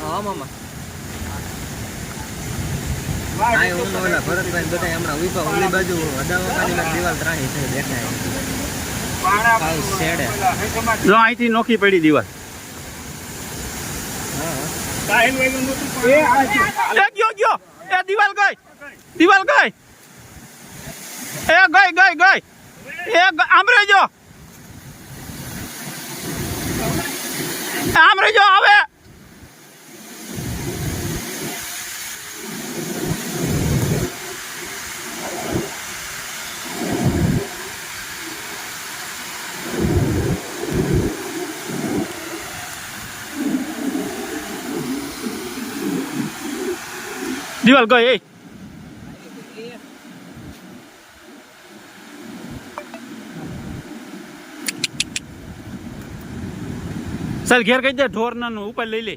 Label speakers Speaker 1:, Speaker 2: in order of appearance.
Speaker 1: હા મામા. આ હું ઓલા ભરતભાઈ બધા હમણાં ઊભા ઓલી બાજુ અદાવાની દિવાલ ત્રાહી છે દેખાય. શેડે.
Speaker 2: જો અહીંથી નોખી પડી દિવાલ. એ ગયો ગયો. એ દિવાલ ગઈ. દિવાલ ગઈ. એ ગઈ ગઈ ગઈ. એ ગ- આમ આમ રહીજો આવે દિવાલ ગઈ ચાલ ઘેર કહી દે ઢોર ઉપર લઈ લે.